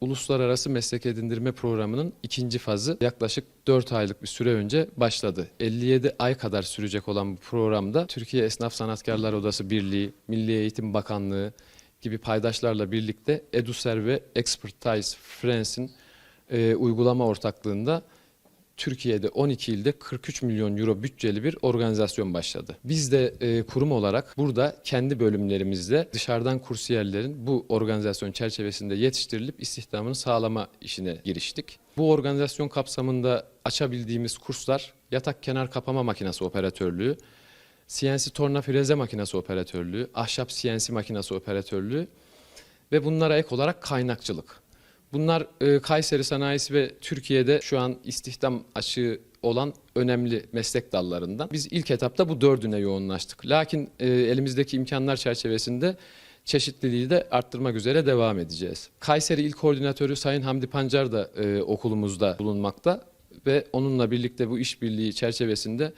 Uluslararası Meslek Edindirme Programı'nın ikinci fazı yaklaşık 4 aylık bir süre önce başladı. 57 ay kadar sürecek olan bu programda Türkiye Esnaf Sanatkarlar Odası Birliği, Milli Eğitim Bakanlığı gibi paydaşlarla birlikte EduSer ve Expertise France'in e, uygulama ortaklığında Türkiye'de 12 ilde 43 milyon euro bütçeli bir organizasyon başladı. Biz de e, kurum olarak burada kendi bölümlerimizde dışarıdan kursiyerlerin bu organizasyon çerçevesinde yetiştirilip istihdamını sağlama işine giriştik. Bu organizasyon kapsamında açabildiğimiz kurslar yatak kenar kapama makinesi operatörlüğü, CNC torna freze makinesi operatörlüğü, ahşap CNC makinesi operatörlüğü ve bunlara ek olarak kaynakçılık. Bunlar e, Kayseri sanayisi ve Türkiye'de şu an istihdam açığı olan önemli meslek dallarından. Biz ilk etapta bu dördüne yoğunlaştık. Lakin e, elimizdeki imkanlar çerçevesinde çeşitliliği de arttırmak üzere devam edeceğiz. Kayseri İl Koordinatörü Sayın Hamdi Pancar da e, okulumuzda bulunmakta ve onunla birlikte bu işbirliği çerçevesinde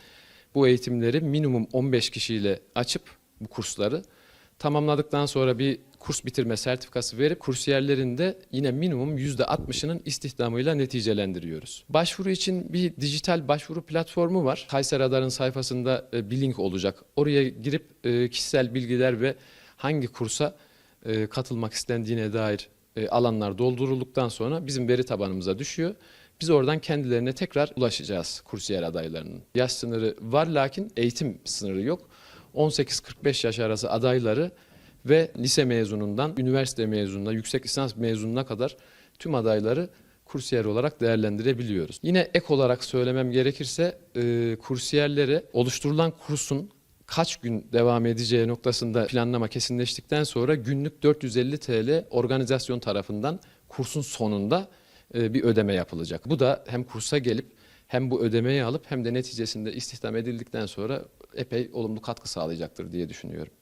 bu eğitimleri minimum 15 kişiyle açıp bu kursları tamamladıktan sonra bir kurs bitirme sertifikası verip kursiyerlerin de yine minimum %60'ının istihdamıyla neticelendiriyoruz. Başvuru için bir dijital başvuru platformu var. Kayseri Radar'ın sayfasında e, bir link olacak. Oraya girip e, kişisel bilgiler ve hangi kursa e, katılmak istendiğine dair alanlar doldurulduktan sonra bizim veri tabanımıza düşüyor. Biz oradan kendilerine tekrar ulaşacağız kursiyer adaylarının. Yaş sınırı var lakin eğitim sınırı yok. 18-45 yaş arası adayları ve lise mezunundan üniversite mezununa, yüksek lisans mezununa kadar tüm adayları kursiyer olarak değerlendirebiliyoruz. Yine ek olarak söylemem gerekirse e, kursiyerlere oluşturulan kursun kaç gün devam edeceği noktasında planlama kesinleştikten sonra günlük 450 TL organizasyon tarafından kursun sonunda e, bir ödeme yapılacak. Bu da hem kursa gelip hem bu ödemeyi alıp hem de neticesinde istihdam edildikten sonra epey olumlu katkı sağlayacaktır diye düşünüyorum.